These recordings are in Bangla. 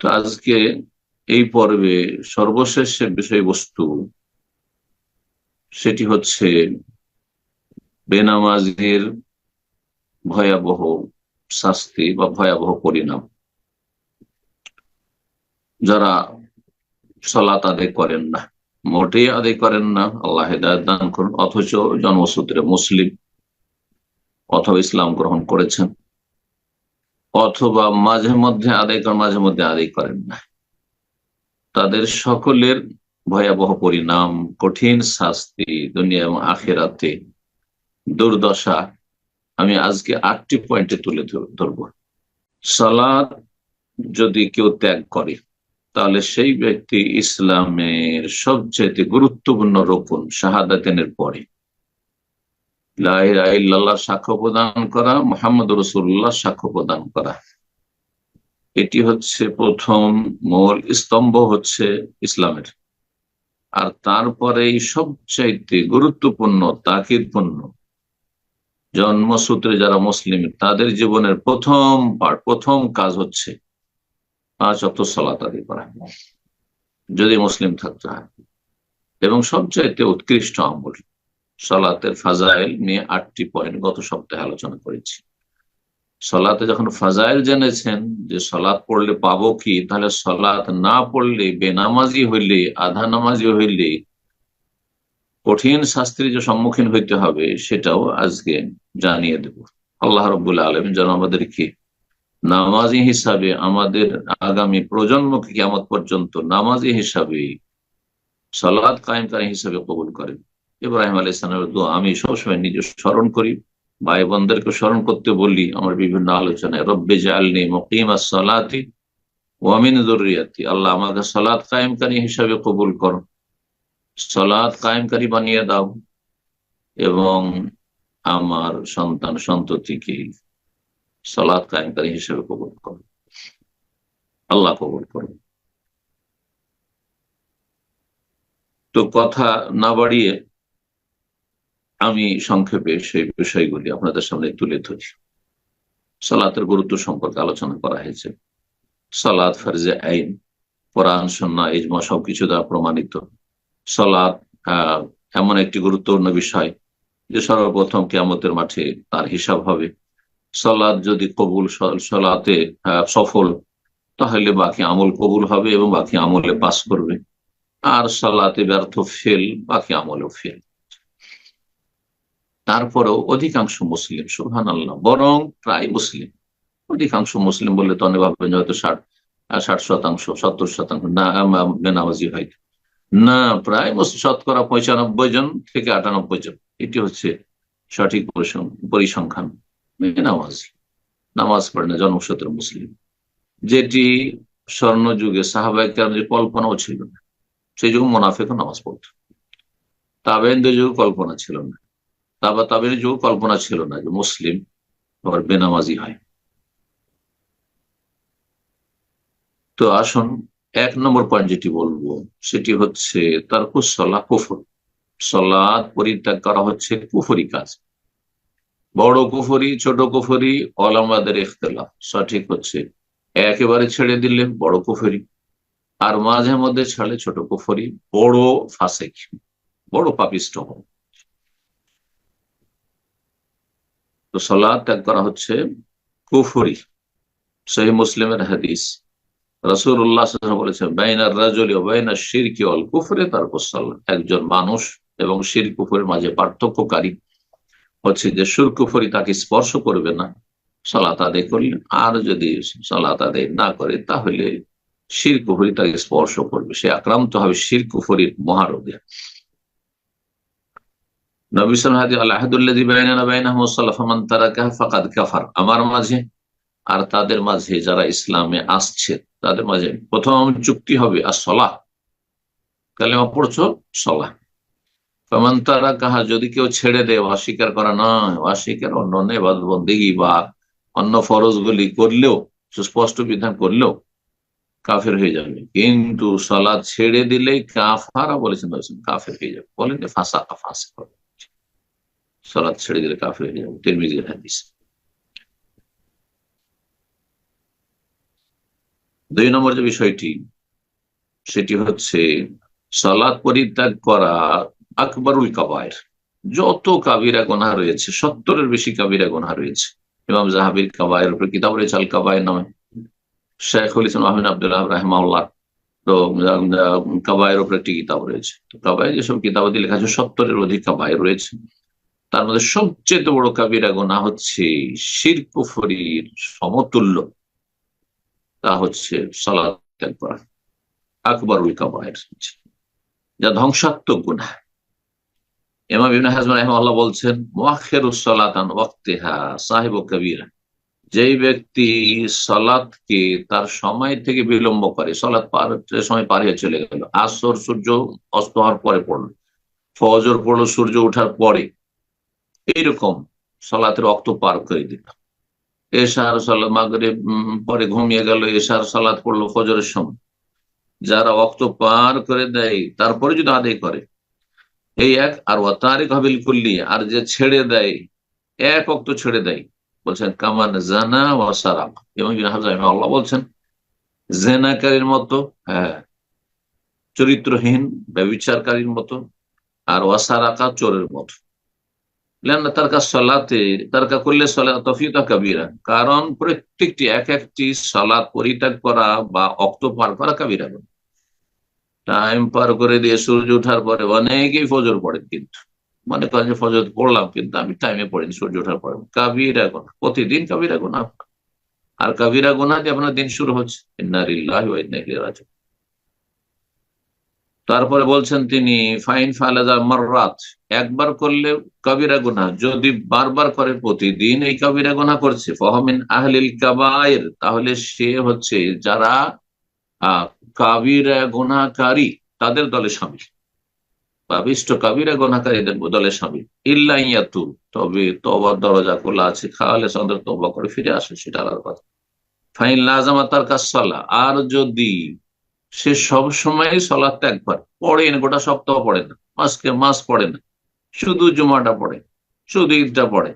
তো আজকে এই পর্বে সর্বশেষ বিষয়বস্তু সেটি হচ্ছে বেনামাজির ভয়াবহ শাস্তি বা ভয়াবহ পরিণাম। যারা সলাত আদায় করেন না, মোটেই আদায় করেন না, আল্লাহ দান করুন, অথচ জন্মসূত্রে মুসলিম অথবা ইসলাম গ্রহণ করেছেন। অথবা মাঝে মধ্যে আদায় করেন, মাঝে মধ্যে আদায় করেন না। তাদের সকলের ভয়াবহ পরিণাম, কঠিন শাস্তি, দুনিয়া এবং আখেরাতে দুর্দশা আমি আজকে আটটি পয়েন্টে তুলে ধরব। সালাদ যদি কেউ ত্যাগ করে, তাহলে সেই ব্যক্তি ইসলামের সবচেয়ে গুরুত্বপূর্ণ রোপণ শাহাদাতেনের পরে। লাহ সাক্ষ্য প্রদান করা, মোহাম্মদ রসুল্লাহ সাক্ষ্য প্রদান করা। এটি হচ্ছে প্রথম মূল স্তম্ভ হচ্ছে ইসলামের। আর তারপরে সবচাইতে গুরুত্বপূর্ণ, তাকিদপূর্ণ জন্মসূত্রে যারা মুসলিম, তাদের জীবনের প্রথম পার্ট প্রথম কাজ হচ্ছে পাঁচ অত সলাত করা। যদি মুসলিম থাকতে হয়। এবং সবচাইতে উৎকৃষ্ট আমল। সলাতের ফাজাইল নিয়ে আটটি পয়েন্ট গত সপ্তাহে আলোচনা করেছি। সলাতে যখন ফাজাইল জেনেছেন যে সলাৎ পড়লে পাবো কি, তাহলে সলাৎ না পড়লে, বেনামাজি হইলে, আধা নামাজি হইলে কঠিন শাস্ত্রী যে সম্মুখীন হইতে হবে সেটাও আজকে জানিয়ে দেব। আল্লাহ রবুল্লা আলম যেন আমাদেরকে নামাজি হিসাবে আমাদের আগামী প্রজন্মকে কেমন পর্যন্ত নামাজি হিসাবে সলাদ কায়েমকারী হিসাবে কবুল করেন। ইব্রাহিম আলী ইসলামের দোয়া আমি সবসময় নিজে স্মরণ করি ভাই বোনদেরকে স্মরণ করতে বলি আমার বিভিন্ন আলোচনায়, রব্বে জালনি মকিম সালাতি ওয়ামিন জরুরিয়াতি আল্লাহ আমাকে সলাদ কায়েমকারী হিসাবে কবুল করো সলাদ কায়েমকারী বানিয়ে দাও এবং আমার সন্তান সন্ততিকে সলাদ কায়েমকারী হিসেবে কবুল করো, আল্লাহ কবুল করো। তো কথা না বাড়িয়ে আমি সংক্ষেপে সেই বিষয়গুলি আপনাদের সামনে তুলে ধরি। সালাতের গুরুত্ব সম্পর্কে আলোচনা করা হয়েছে। সালাদ ফার্জে আইন, কোরআন সন্না ইজমা সবকিছু দ্বারা প্রমাণিত। সালাদ এমন একটি গুরুত্বপূর্ণ বিষয় যে সর্বপ্রথম কেমতের মাঠে তার হিসাব হবে। সালাদ যদি কবুল, সলাতে সফল, তাহলে বাকি আমল কবুল হবে এবং বাকি আমলে পাস করবে। আর সালাতে ব্যর্থ ফেল, বাকি আমলেও ফেল। তারপরেও অধিকাংশ মুসলিম সুহান আল্লাহ বরং প্রায় মুসলিম। অধিকাংশ মুসলিম বললে তো অনেক ভাববেন হয়তো ষাট ষাট শতাংশ, সত্তর শতাংশ, না বেনামাজি হয়তো। না, প্রায় শতকরা পঁচানব্বই জন থেকে আটানব্বই জন। এটি হচ্ছে সঠিক পরিসংখ্যান। নামাজি নামাজ পড়ে না জনসূত্র মুসলিম। যেটি স্বর্ণ যুগে সাহাবাহিক যে কল্পনাও ছিল না, সেই যুগে মোনাফেকও নামাজ পড়ত। তাবেন্দ্র যুগে কল্পনা ছিল না। তাবা তাবের যুগ কল্পনা ছিল না যে মুসলিম আবার বেনামাজি হয়। তো আসুন, এক নম্বর পয়েন্ট যেটি বলব, সেটি হচ্ছে তার কুসলা কুফর। সলাদ পরিত্যাগ করা হচ্ছে কুফরি কাজ। বড় কুফরি, ছোট কুফরি অলামাদের ইখতলাফ। সঠিক হচ্ছে, একেবারে ছেড়ে দিলে বড় কুফরি, আর মাঝে মধ্যে ছাড়লে ছোট কুফরি, বড় ফাঁসেক, বড় পাপিষ্ট হোক তো সলাদ ত্যাগ করা হচ্ছে কুফরি সেই মুসলিমের হাদিস। উল্লাহ বলেছেন বাইনার রাজলি ও বাইনার শিরকি অল কুফরে, তারপর একজন মানুষ এবং শির কুফরের মাঝে পার্থক্যকারী হচ্ছে যে সুর কুফরি তাকে স্পর্শ করবে না, সলাত আদায় করলে। আর যদি সলাত আদায় না করে, তাহলে শির কুফরি তাকে স্পর্শ করবে। সে আক্রান্ত হবে শির কুফরির মহারোগে। আমার মাঝে আর তাদের মাঝে যারা ইসলামে আসছে, তাদের মাঝে প্রথম চুক্তি হবে, আর সলাহ। কালেমা পড়ছো? সলাহ। ফমান কাহা যদি কেউ ছেড়ে দেয় অস্বীকার করা নয়। অস্বীকার অন্য নেবাদ বন্দিগি বা অন্য ফরজ গুলি করলেও, সুস্পষ্ট বিধান করলেও কাফের হয়ে যাবে। কিন্তু সলাদ ছেড়ে দিলেই কাফারা বলেছেন কাফের হয়ে যাবে। বলেন ফাঁসা ফাঁসা সলাদ ছেড়ে দিলে কাফের হয়ে যাবে। তিরমিজির হাদিস। দুই নম্বর যে বিষয়টি, সেটি হচ্ছে সালাদ পরিত্যাগ করা আকবরুল কাবায়ের। যত কাবিরা গোনা রয়েছে, সত্তরের বেশি কাবিরা গোনা রয়েছে। ইমাম জাহাবির কাবায়ের উপরে কিতাব রয়েছে আল কাবায়ের নামে শেখুল ইসলাম আহমেদ আব্দুল্লাহ রাহমাউল্লাহ তো কাবায়ের উপরে একটি কিতাব রয়েছে। তো কাবায়ের যেসব কিতাবাদি লেখা আছে সত্তরের অধিক কাবায়ের রয়েছে। তার মধ্যে সবচেয়ে বড় কাবিরা গোনা হচ্ছে শির কুফরির সমতুল্য। তা হচ্ছে সালাদ ত্যাগ করা। আকবরুল কাবায়ের। যা ধ্বংসাত্মক গুণা এমাম ইবনে হাজম রাহিমাহুল্লাহ বলছেন, মুআখিরুস সালাতান ওয়াক্তিহা সাহিব কবিরা। যেই ব্যক্তি সালাতকে তার সময় থেকে বিলম্ব করে, সালাত পার সময় পার হয়ে চলে গেল। আসর সূর্য অস্ত হওয়ার পরে পড়ল। ফজর পড়ল সূর্য ওঠার পরে। এইরকম সালাতের রক্ত পার করে দিল। এশার সালাত মাগরে পরে ঘুমিয়ে গেল, এশার সালাত পড়ল ফজরের সময়। যারা অক্ত পার করে দেয়, তারপরে যদি আদায় করে, এই এক, আর তারিক হবিল কুল্লি, আর যে ছেড়ে দেয়, এক অক্ত ছেড়ে দেয়, বলছেন, কামান জানা ও সারাক এবং আল্লাহ বলছেন, জেনাকারীর মতো হ্যাঁ চরিত্রহীন, ব্যবচারকারীর মতো, আর ওয়াসারাকা চোরের মতো। কারণ প্রত্যেকটি এক একটি সলাৎ পরিত্যাগ করা বা অক্ত পার করা কাবিরা টাইম পার করে দিয়ে সূর্য ওঠার পরে অনেকেই ফজর পড়েন কিন্তু। মনে করেন যে ফজর পড়লাম কিন্তু আমি টাইমে পড়িনি সূর্য ওঠার পরে। কাবিরা গোনা প্রতিদিন কাবিরা গোনা আর কাবিরা গোনা দিয়ে আপনার দিন শুরু হচ্ছে। তারপরে বলছেন তিনি, ফাইন ফালাজা মাররাত, একবার করলে কবিরা গুনা যদি বারবার করে প্রতিদিন এই কবিরা গুনা করছে ফহমিন আহলিল কাবায়ের, তাহলে সে হচ্ছে যারা কাবিরা গুনাকারী তাদের দলে সামিল। পাবিষ্ট কাবিরা গুনাকারীদের দলে সামিল। ইল্লাইয়াতু তবে তবার দরজা খোলা আছে খাওয়ালে সন্দের তবা করে ফিরে আসে, সেটা আলাদা কথা। ফাইন লাজামা তার কাজ আর যদি সে সব সময় সলাদটা একবার পড়ে না, গোটা সপ্তাহ পড়ে না। মাসকে মাস পড়ে না। শুধু জুমাটা পড়ে, শুধু ঈদটা পড়ে।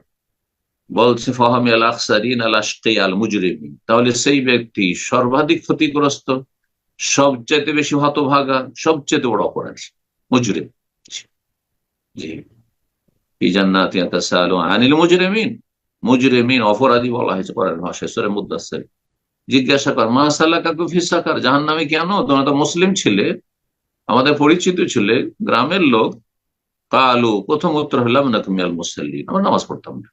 বলছে, ফহামি আল আখসারিন আল আশকে আল মুজরিমিন। তাহলে সেই ব্যক্তি সর্বাধিক ক্ষতিগ্রস্ত সবচেয়ে বেশি হতভাগা সবচেয়ে বড় অপরাধী, মুজরিম। জি। জান্নাতি আনিল মুজরিমিন। মুজরিমিন অপরাধী বলা হয়েছে করেন ভাষায় সরে জিজ্ঞাসা কর, মা সাল্লাহ কাকু ফিসাকার জাহান নামে কেন? তোমরা তো মুসলিম ছিলে, আমাদের পরিচিত ছিলে, গ্রামের লোক। কালু, প্রথম উত্তর হলাম না তুমি আল মুসাল্লিন। আমরা নামাজ পড়তাম না।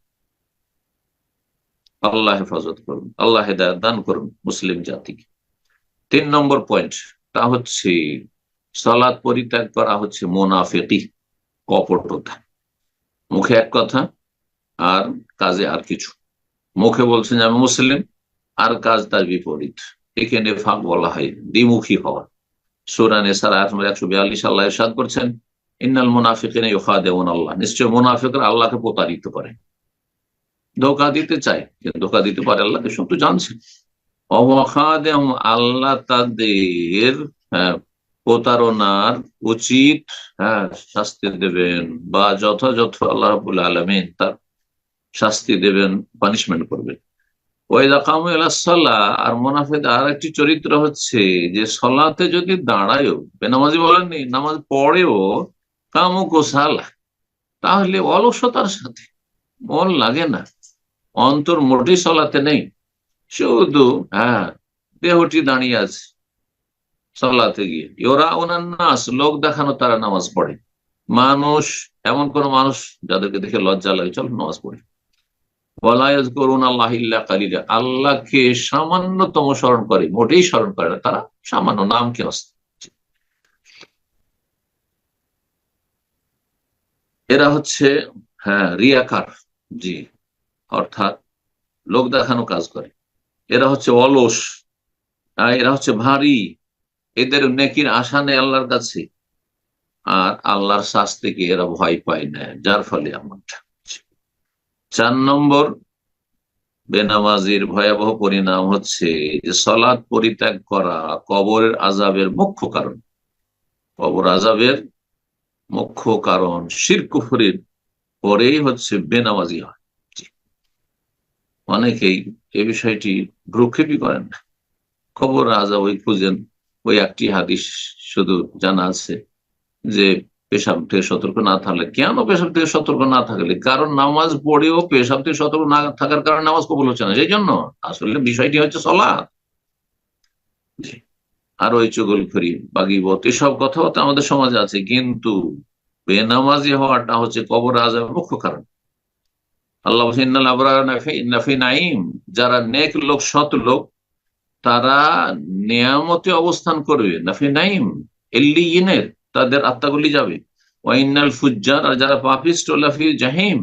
আল্লাহ হেফাজত করুন, আল্লাহ হেদায়ত দান করুন মুসলিম জাতিকে। তিন নম্বর পয়েন্ট তা হচ্ছে সালাদ পরিত্যাগ করা হচ্ছে মোনাফেকি, কপটতা। মুখে এক কথা, আর কাজে আর কিছু। মুখে বলছেন আমি মুসলিম। আর কাজ তার বিপরীত। এখানে ফাঁক বলা হয় দ্বিমুখী হওয়া। সুরানে সারা একশো বিয়াল্লিশ আল্লাহ সাদ করছেন ইন্নাল মুনাফিকিন ইউফা দেউন আল্লাহ নিশ্চয় মুনাফিকরা আল্লাহকে প্রতারিত করে। ধোকা দিতে চায় ধোকা দিতে পারে আল্লাহকে সব তো জানছেন আল্লাহ তাদের হ্যাঁ, প্রতারণার উচিত হ্যাঁ শাস্তি দেবেন বা যথাযথ আল্লাহ আলমিন তার শাস্তি দেবেন পানিশমেন্ট করবেন। আর মোনাফেদ আর একটি চরিত্র হচ্ছে যে সলাতে যদি দাঁড়ায়ও, বেনামাজি বলেননি, নামাজ পড়েও কামুক সালা, তাহলে অলসতার সাথে, মন লাগে না, অন্তর মোটেই সলাতে নেই, শুধু হ্যাঁ দেহটি দাঁড়িয়ে আছে, সলাতে গিয়ে। ওরা ওনার নাস, লোক দেখানো তারা নামাজ পড়ে। মানুষ, এমন কোন মানুষ যাদেরকে দেখে লজ্জা লাগে, চল নামাজ পড়ে। আল্লাহকে সামান্যতম স্মরণ করে, মোটেই স্মরণ করে না, তারা সামান্য নামকে এরা হচ্ছে হ্যাঁ রিয়াকার, জি, অর্থাৎ লোক দেখানো কাজ করে। এরা হচ্ছে অলস এরা হচ্ছে ভারী, এদের নেকির আশা নেই আল্লাহর কাছে। আর আল্লাহর শাস্তিকে এরা ভয় পায় না, যার ফলে এমনটা। চার নম্বর বেনামাজির ভয়াবহ পরিণাম হচ্ছে যে সলাদ পরিত্যাগ করা কবরের আজাবের মুখ্য কারণ। কবর আজাবের মুখ্য কারণ শিরকুফরির পরেই হচ্ছে বেনামাজি হয়। অনেকেই এ বিষয়টি ভ্রুক্ষেপই করেন না। খবর আজা ওই খুঁজেন, ওই একটি হাদিস শুধু জানা আছে যে পেশাব থেকে সতর্ক না থাকলে কেন পেশাব থেকে সতর্ক না থাকলে? কারণ নামাজ পড়েও পেশাব থেকে সতর্ক না থাকার কারণে নামাজ কবুল হচ্ছে না সেই জন্য আসলে বিষয়টি হচ্ছে সলা আর ওই চুগল ফরি বাগিবত এসব কথাবার্তা আমাদের সমাজে আছে কিন্তু বেনামাজি হওয়াটা হচ্ছে কবর আজাবের মুখ্য কারণ। আল্লাহ নাইম যারা নেক লোক সৎ লোক তারা নিয়ামতে অবস্থান করবে। নাফি নাইম এল্লিনের তাদের আত্মাগুলি যাবে। ওয়াইনাল ফুজ্জার, আর যারা পাপিস্ট লাফি জাহিম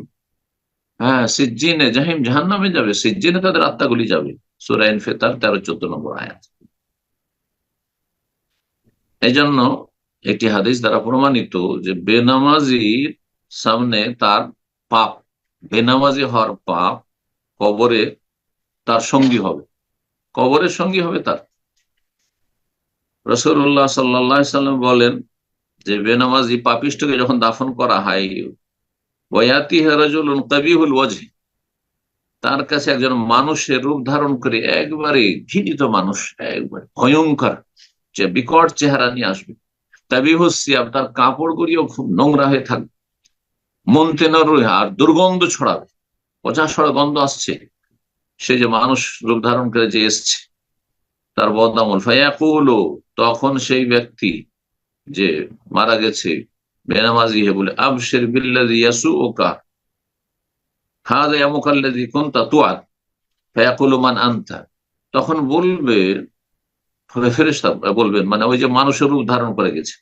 হ্যাঁ সিজ্জিনে, জাহিম জাহান নামে যাবে, সিজ্জিনে তাদের আত্মাগুলি যাবে। সুরাইন ফেতার তেরো, চোদ্দ নম্বর আয়াত। এই জন্য একটি হাদিস দ্বারা প্রমাণিত যে বেনামাজির সামনে তার পাপ, বেনামাজি হওয়ার পাপ কবরে তার সঙ্গী হবে। কবরের সঙ্গী হবে তার। রসুল্লাহ সাল্লাম বলেন যে বেনামাজি পাপিষ্টকে যখন দাফন করা হয় তার কাছে একজন মানুষের রূপ ধারণ করে একবারে ঘৃণিত মানুষ, একবারে ভয়ঙ্কর যে বিকট চেহারা নিয়ে আসবে। তাবিহুসিয়াব তার কাপড় গুলিও খুব নোংরা হয়ে থাকবে। মন্তেনর আর দুর্গন্ধ ছড়াবে। পচা ছড়া গন্ধ আসছে। সে যে মানুষ রূপ ধারণ করে যে এসছে, তার বদামল ফায়াকুলো, তখন সেই ব্যক্তি যে মারা গেছে, বেনামাজি হে বলে, আবশের বিল্লাদি ইয়াসু ওকা হাদা ইয়ামুকাল্লাদি কুনতা তুআদ আনতা। তখন বলবে বলবেন মানে ওই যে মানুষের রূপ ধারণ করে গেছে।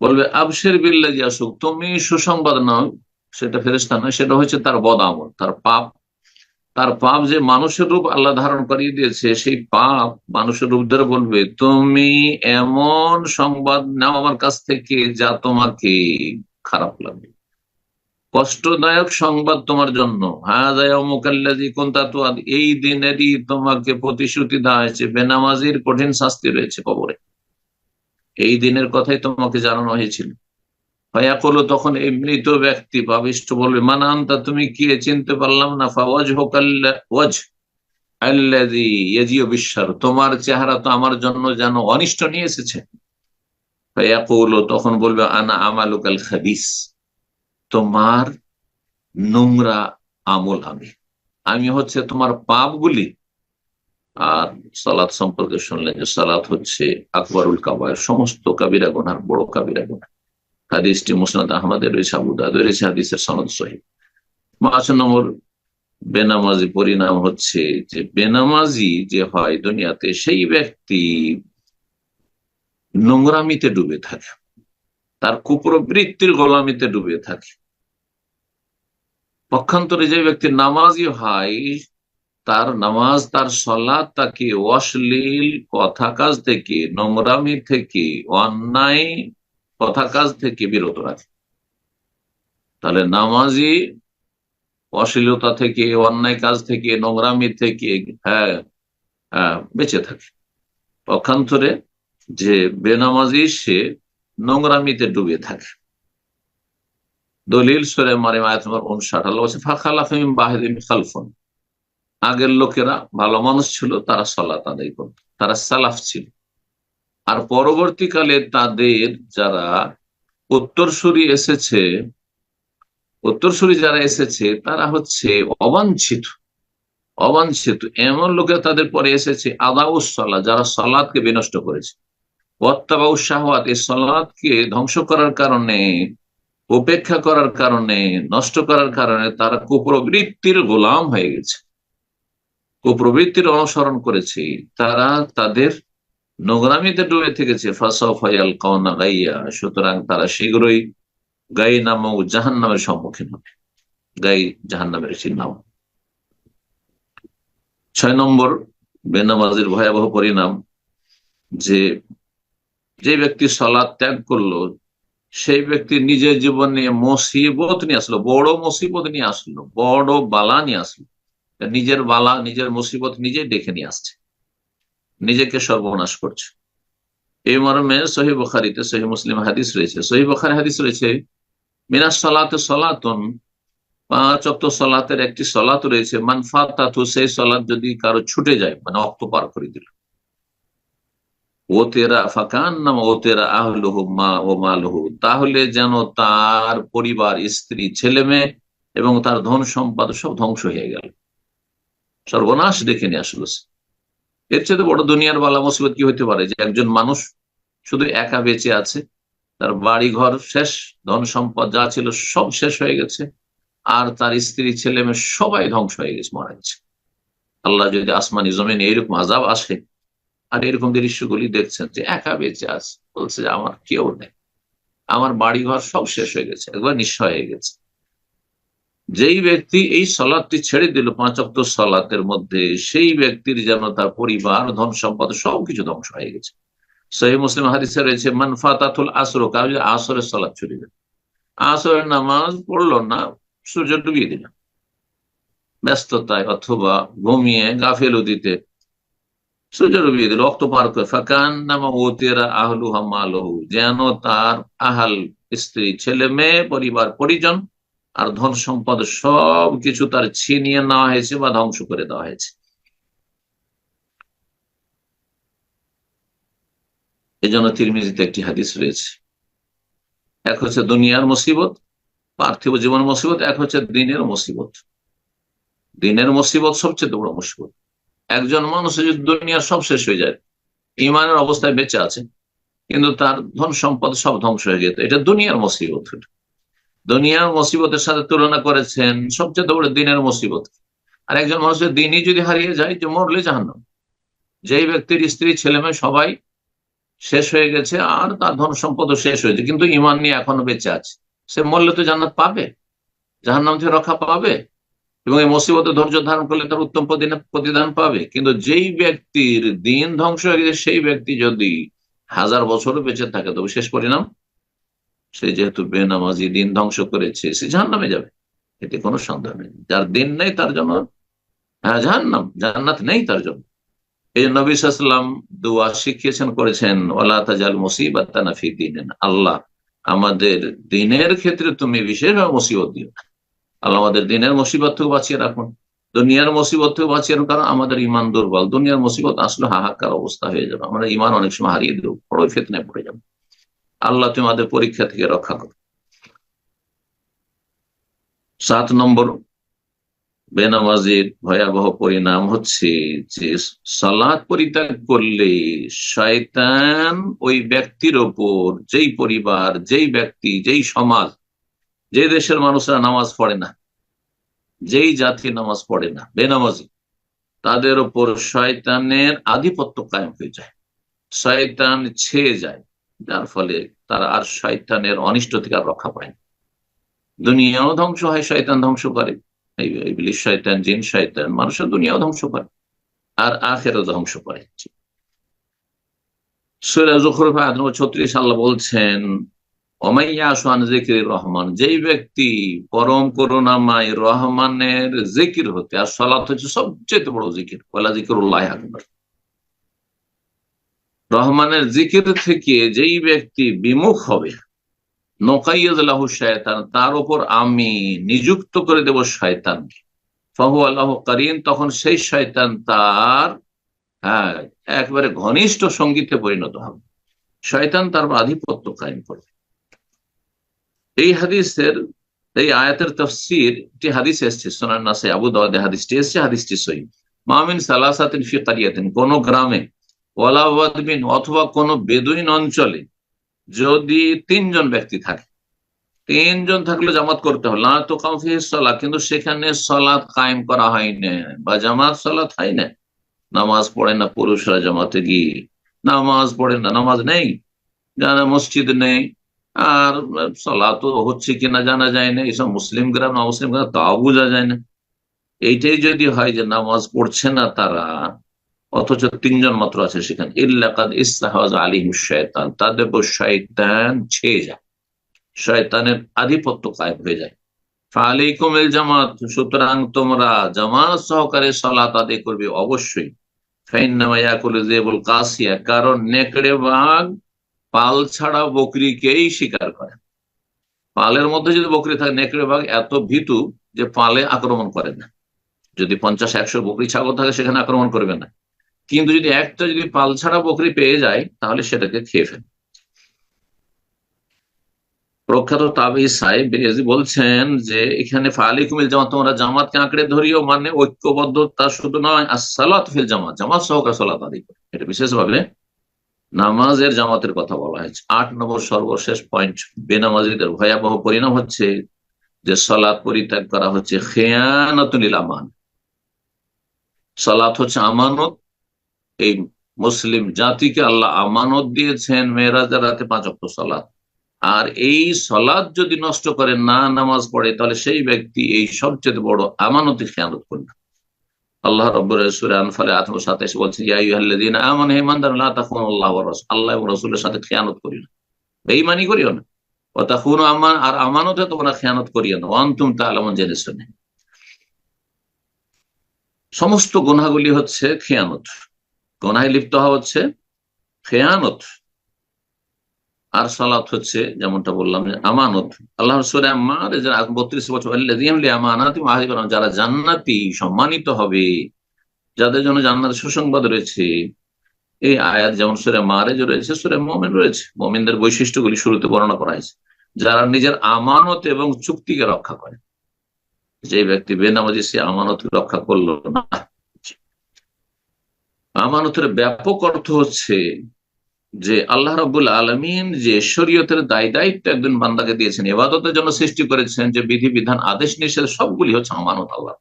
বলবে, আবশের বিল্লাদি আসুক তুমি সুসংবাদ নাও, সেটা ফেরেস্তা নয়, সেটা হচ্ছে তার বদামল তার পাপ তার পাপ যে মানুষের রূপ আল্লাহ ধারণ করিয়ে দিয়েছে, সেই পাপ মানুষের রূপ ধরে বলবে, তুমি এমন সংবাদ নাও আমার কাছ থেকে যা তোমাকে খারাপ লাগবে। কষ্টদায়ক সংবাদ তোমার জন্য। হ্যাঁ এই দিনেরই তোমাকে প্রতিশ্রুতি দেওয়া হয়েছে। বেনামাজির কঠিন শাস্তি রয়েছে কবরে। এই দিনের কথাই তোমাকে জানানো হয়েছিল। করল তখন এই মৃত ব্যক্তি পাবিষ্ট বলবে, মানান্তা, তুমি কি চিনতে পারলাম না? ফাওয়াজ হোকাল্লাজ বিশ্বাস তোমার চেহারা তো আমার জন্য যেন অনিষ্ট নিয়ে এসেছে। তখন বলবে, আনা আমালুকাল খাবিস, তোমার নোংরা আমল আমি। আমি হচ্ছে তোমার পাপগুলি। আর সালাদ সম্পর্কে শুনলেন যে সালাদ হচ্ছে আকবরুল কাবায় সমস্ত কাবিরা গোনার বড় কাবিরা গোনা হাদিসটি মুসনাদ আহমদের, রয়েছে আবুদাদ রয়েছে হাদিসের সনদ সহিব পাঁচ নম্বর বেনামাজি পরিণাম হচ্ছে যে বেনামাজি যে হয় দুনিয়াতে, সেই ব্যক্তি নোংরামিতে ডুবে থাকে। তার কুপ্রবৃত্তির গোলামিতে ডুবে থাকে। পক্ষান্তরে যে ব্যক্তি নামাজি হয়, তার নামাজ, তার সলাদ তাকে অশ্লীল কথা কাজ থেকে, নোংরামি থেকে, অন্যায় কথা কাজ থেকে বিরত রাখে। তাহলে নামাজি অশ্লীলতা থেকে, অন্যায় কাজ থেকে, নোংরামি থেকে হ্যাঁ হ্যাঁ বেঁচে থাকে। পক্ষান্তরে যে বেনামাজি, সে নোংরামিতে ডুবে থাকে। দলিল সরে মারে মায়াত উনষাট আল্লাহ ফাখালাফিম বাহিদিম খালফুন। আগের লোকেরা ভালো মানুষ ছিল, তারা সলাত আদায় করত, তারা সালাফ ছিল। আর পরবর্তীকালে তাদের যারা উত্তরসূরি এসেছে, উত্তরসূরি যারা এসেছে, তারা হচ্ছে অবাঞ্ছিত। অবাঞ্ছিত। এমন লোকে তাদের পরে এসেছে আদাউসলা যারা সলাদকে বিনষ্ট করেছে। ওয়াত্তাবাউ শাহওয়াত, এই সলাদকে ধ্বংস করার কারণে, উপেক্ষা করার কারণে, নষ্ট করার কারণে তারা কুপ্রবৃত্তির গোলাম হয়ে গেছে। কুপ্রবৃত্তির অনুসরণ করেছে। তারা তাদের নোংরামিতে ডুবে থেকেছে। ফায়াল কওনা গাইয়া, সুতরাং তারা শীঘ্রই গাই নামক জাহান নামের সম্মুখীন হবে। গাই জাহান নামের নাম ছয় নম্বর, বেনামাজির ভয়াবহ পরিণাম, যে যে ব্যক্তি সলাদ ত্যাগ করল, সেই ব্যক্তি নিজের জীবনে মুসিবত নিয়ে আসলো, বড় মুসিবত নিয়ে আসলো, বড় বালা নিয়ে আসলো। নিজের বালা, নিজের মুসিবত নিজে ডেকে নিয়ে আসছে। নিজেকে সর্বনাশ করছে। এই মর্মে সহি বখারিতে সহি মুসলিম হাদিস রয়েছে। সহি বখারি হাদিস রয়েছে, মিনাস সলাতে সলাতন, পাঁচ অক্ত সলাতের একটি সলাত রয়েছে মানফাত সেই সলাত যদি কারও ছুটে যায় মানে অক্ত পার করে দিল। ও তেরা ফাকান নাম ও তেরা আহলুহু মা ও মালহু, তাহলে যেন তার পরিবার, স্ত্রী, ছেলে মেয়ে এবং তার ধন সম্পদ সব ধ্বংস হয়ে গেল। সর্বনাশ ডেকে নিয়ে আসলো। এর চেয়ে বড় দুনিয়ার বালা মুসিবত কি হতে পারে? যে একজন মানুষ শুধু একা বেঁচে আছে, তার বাড়ি ঘর শেষ, ধন সম্পদ যা ছিল সব শেষ হয়ে গেছে, আর তার স্ত্রী, ছেলে মেয়ে সবাই ধ্বংস হয়ে গেছে, মারা গেছে। আল্লাহ যদি আসমানি জমিনে এইরকম আজাব আসে, আর এরকম দৃশ্যগুলি দেখছেন যে একা বেঁচে আছে, বলছে যে আমার কেউ নেই। আমার বাড়ি ঘর সব শেষ হয়ে গেছে, একবার নিঃস্ব হয়ে গেছে। যেই ব্যক্তি এই সলাদটি ছেড়ে দিল, পাঁচ অক্ট সলাতের মধ্যে, সেই ব্যক্তির যেন তার পরিবার, ধন সম্পদ সবকিছু ধ্বংস হয়ে গেছে। সহি মুসলিম হাদিসে রয়েছে মানফাতাতুল আসর যদি আসরের সলাদ ছুটে দিল আসরের নামাজ পড়ল না, সূর্য ডুবিয়ে দিল। ব্যস্ততায় অথবা ঘুমিয়ে গাফেলুদিতে সূর্য ডুবিয়ে দিল রক্ত পার করে। ফাঁকান নামা ও তেরা আহলু হামালহু যেন তার আহাল স্ত্রী, ছেলে, মেয়ে, পরিবার, পরিজন আর ধন সম্পদ সব কিছু তার ছিনিয়ে নেওয়া হয়েছে বা ধ্বংস করে দেওয়া হয়েছে। এই জন্য তিরমিজিতে একটি হাদিস রয়েছে। এক হচ্ছে দুনিয়ার মুসিবত, পার্থিব জীবন মুসিবত, এক হচ্ছে দিনের মুসিবত। দিনের মুসিবত সবচেয়ে বড় মুসিবত। একজন মানুষ যদি দুনিয়ার সব শেষ হয়ে যায়, ইমানের অবস্থায় বেঁচে আছে, কিন্তু তার ধন সম্পদ সব ধ্বংস হয়ে যেত। এটা দুনিয়ার মুসিবত। দুনিয়ার মুসিবতের সাথে তুলনা করেছেন সবচেয়ে বড় দিনের মুসিবত। আর একজন মানুষের দিনই যদি হারিয়ে যায় যে মরলে জাহান্নাম। যেই ব্যক্তির স্ত্রী, ছেলে মেয়ে সবাই শেষ হয়ে গেছে, আর তার ধন সম্পদও শেষ হয়েছে, কিন্তু ইমান নিয়ে এখনও বেঁচে আছে। সে মরলে তো জান্নাত পাবে, জাহান্নাম থেকে রক্ষা পাবে, এবং এই মুসিবতে ধৈর্য ধারণ করলে তার উত্তম প্রতিদান পাবে। কিন্তু যেই ব্যক্তির দিন ধ্বংস হয়ে গেছে, সেই ব্যক্তি যদি হাজার বছরও বেঁচে থাকে, তবে শেষ পরিণাম সে যেহেতু বেনামাজি দিন ধ্বংস করেছে, সে জাহান্নামে যাবে। এতে কোনো সন্দেহ নেই। যার দিন নেই, তার জন্য হ্যাঁ জাহান্নাম, জান্নাত নেই তার জন্য। এই জন্য নবী সাল্লাম দোয়া শিখিয়েছেন, করেছেন ওলা তাজাল মুসিবাত তানাফি দিনেন। আল্লাহ, আমাদের দিনের ক্ষেত্রে তুমি বিশেষভাবে মুসিবত দিও আল্লাহ আমাদের দিনের মুসিবত থেকে বাঁচিয়ে রাখুন। দুনিয়ার মুসিবত থেকে বাঁচিয়ে রাখুন, কারণ আমাদের ইমান দুর্বল। দুনিয়ার মুসিবত আসলে হাহাকার অবস্থা হয়ে যাবে। আমরা ইমান অনেক সময় হারিয়ে দেবো, বড় ফেতনায় পড়ে যাব। আল্লাহ তুমি আমাদের পরীক্ষা থেকে রক্ষা করো। সাত নম্বর বেনামাজির ভয়াবহ পরিণাম হচ্ছে যে সালাদ পরিত্যাগ করলে শয়তান ওই ব্যক্তির ওপর, যেই পরিবার, যেই ব্যক্তি, যেই সমাজ, যে দেশের মানুষরা নামাজ পড়ে না, যেই জাতি নামাজ পড়ে না, বেনামাজি, তাদের ওপর শয়তানের আধিপত্য কায়েম হয়ে যায়। শয়তান ছেয়ে যায়। যার ফলে তারা আর শয়তানের অনিষ্ট থেকে আর রক্ষা পায় না। দুনিয়াও ধ্বংস হয়, শয়তান ধ্বংস করে। ইবলিশ শয়তান, জিন শয়তান মানুষের দুনিয়াও ধ্বংস করে আর আখেরও ধ্বংস করে। ছত্রিশ, আল্লাহ বলছেন জিকির রহমান যেই ব্যক্তি পরম করুণাময় রহমানের জিকির হতে, আর সলাৎ হচ্ছে সবচেয়ে বড় জিকির পয়লা জিকিরুল্লাহ আকবর। রহমানের জিকির থেকে যেই ব্যক্তি বিমুখ হবে নকাইয়াদুল্লাহ শয়তান, তার উপর আমি নিযুক্ত করে দেব শয়তানকে। ফাহু আল্লাহ করিম, তখন সেই শয়তান তার হ্যাঁ একবারে ঘনিষ্ঠ সঙ্গীতে পরিণত হবে। শয়তান তার আধিপত্য কায়েম করবে। এই হাদিসের, এই আয়াতের তফসির, একটি হাদিস এসছে সোনার নাসে আবু দাওয়াদে হাদিসটি এসছে, হাদিসটি সহি। মামিন সালাসাতিন ফি কারিয়াতিন, কোন গ্রামে ওয়ালাওয়াদবিন অথবা কোন বেদুইন অঞ্চলে যদি তিনজন ব্যক্তি থাকে, তিনজন থাকলে জামাত করতে হবে। না তো কাউফি সলা, কিন্তু সেখানে সলাৎ কায়েম করা হয় না বা জামাত সলাৎ হয় না নামাজ পড়ে না পুরুষরা জামাতে গিয়ে, নামাজ পড়ে না, নামাজ নেই, জানা মসজিদ নেই, আর সলা তো হচ্ছে কিনা জানা যায় না। এইসব মুসলিম গ্রাম, না মুসলিম গ্রাম, তাও বোঝা যায় না। এইটাই যদি হয় যে নামাজ পড়ছে না তারা অথচ তিনজন মাত্র আছে সেখানে। ইল্লাকাদ ইস্তাহাজ আলিম শয়তান তাদের শয়তান ছেয়ে যায়। শয়তানের আধিপত্য কায়েম হয়ে যায়। সুতরাং তোমরা জামাত সহকারে কারণ পাল ছাড়া বকরিকেই শিকার করে। পালের মধ্যে যদি বকরি থাকে, নেকড়ে বাঘ এত ভীতু যে পালে আক্রমণ করে না। যদি পঞ্চাশ, একশো বকরি ছাগল থাকে, সেখানে আক্রমণ করবে না। কিন্তু যদি একটা যদি পাল ছাড়া বকরি পেয়ে যায়, তাহলে সেটাকে খেয়ে ফেলে। প্রখ্যাত তাবি সাহেব বলছেন যে, এখানে ফালি কুমিল জামাত, তোমরা জামাতকে আঁকড়ে ধরিও মানে ঐক্যবদ্ধতা শুধু নয় আর সালাত ফিল জামাত জামাত সহকার সালাত আদি এটা বিশেষভাবে নামাজের জামাতের কথা বলা হয়েছে। আট নম্বর সর্বশেষ পয়েন্ট, বেনামাজিদের ভয়াবহ পরিণাম হচ্ছে যে সলাৎ পরিত্যাগ করা হচ্ছে খেয়ানতুল আমান। সলাৎ হচ্ছে আমানত এই মুসলিম জাতিকে আল্লাহ আমানত দিয়েছেন মেয়েরাজের রাতে পাঁচ অক্ট সলাৎ। আর এই সলাদ যদি নষ্ট করে, না নামাজ পড়ে, তাহলে সেই ব্যক্তি এই সবচেয়ে বড় আমানতি খেয়ানত করবে আল্লাহ রব্বুর আনফালে আঠারো সাতাইশ বলছে আমান হেমান্দার আল্লাহ আল্লাহ এবং রসুলের সাথে খেয়ানত করি না। বেইমানি করিও না। ও তখন আমান আর আমানতে তোমরা খেয়ানত করিও না। অন্তুম তা আলমান জেনে শুনে সমস্ত গোনাগুলি হচ্ছে খেয়ানত। গোনায় লিপ্ত হওয়া হচ্ছে, খেয়ানত, আর সালাত হচ্ছে যেমনটা বললাম যে আমানত। আল্লাহ বত্রিশ বছর যারা জান্নাতি সম্মানিত হবে, যাদের জন্য জান্নাত সুসংবাদ রয়েছে, এই আয়াত যেমন সুরে মারেজ রয়েছে, সুরে মোমেন রয়েছে। মোমিনদের বৈশিষ্ট্যগুলি শুরুতে বর্ণনা করা হয়েছে। যারা নিজের আমানত এবং চুক্তিকে রক্ষা করে। যে ব্যক্তি বেনামাজি সে আমানত রক্ষা করল না আমানতের ব্যাপক অর্থ হচ্ছে যে আল্লাহ রবুল আলমিন যে শরীয়তের দায় দায়িত্ব একজন বান্দাকে দিয়েছেন এবাদতের জন্য সৃষ্টি করেছেন, যে বিধি, বিধান, আদেশ, নিষেধ, সবগুলি হচ্ছে আমানত আল্লাহ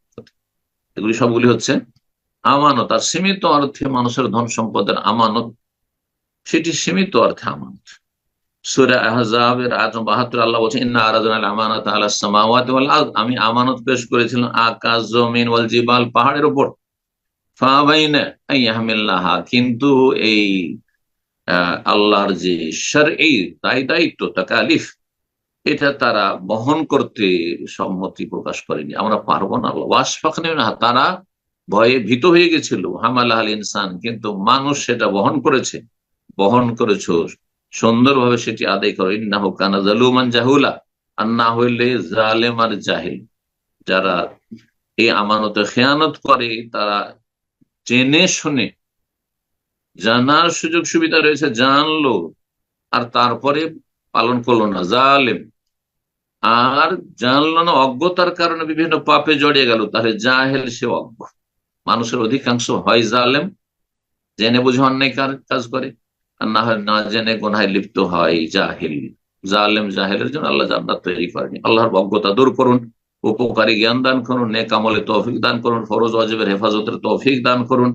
এগুলি সবগুলি হচ্ছে আমানত। আর সীমিত অর্থে মানুষের ধন সম্পদের আমানত, সেটি সীমিত অর্থে আমানত। সুরা আহজাবের আজম বাহাত্তর আল্লাহ বলছেন, ইন্না আরাধনা আমানত আল্লাহ সামাওয়াত আমি আমানত পেশ করেছিলাম আকাশ, জমিন ওয়াল জিবাল পাহাড়ের উপর। কিন্তু এই আল্লাহর যে সার এই দায় দায়িত্ব তাকালিফ এটা তারা বহন করতে সম্মতি প্রকাশ করেনি। আমরা পারব না না তারা ভয়ে ভীত হয়ে গেছিল হামাল আল ইনসান। কিন্তু মানুষ সেটা বহন করেছে, বহন করেছ, সুন্দরভাবে সেটি আদায় করো। ইন্না হোক জালুমান জাহুলা, আর না হইলে জালেম আর জাহিল। যারা এই আমানত খেয়ানত করে, তারা জেনে শুনে। জানার সুযোগ সুবিধা রয়েছে, জানলো, আর তারপরে পালন করল না, জালেম। আর জানলো না, অজ্ঞতার কারণে বিভিন্ন পাপে জড়িয়ে গেল, তাহলে জাহেল সে অজ্ঞ। মানুষের অধিকাংশ হয় জালেম, জেনে বুঝে অন্যায় কাজ করে, আর না হয় না জেনে গোনায় লিপ্ত হয় জাহেল। জালেম জাহেলের জন্য আল্লাহ জান্নাত তৈরি করেনি। আল্লাহর অজ্ঞতা দূর করুন। উপকারী জ্ঞান দান করুন, নেক আমলে তৌফিক দান করুন, ফরোজ অজেবের হেফাজতের তৌফিক দান করুন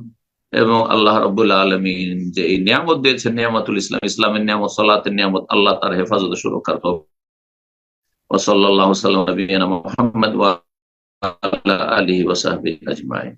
এবং আল্লাহ রবুল্লা আলমিন যে এই নিয়ামত দিয়েছেন, নিয়ামতুল ইসলাম, ইসলামের নিয়ামত, সালাতের নিয়ামত, আল্লাহ তার হেফাজত সুরক্ষার ওসল্লাহ সাল্লাম মোহাম্মদ আলী ওসাহাবি আজমাই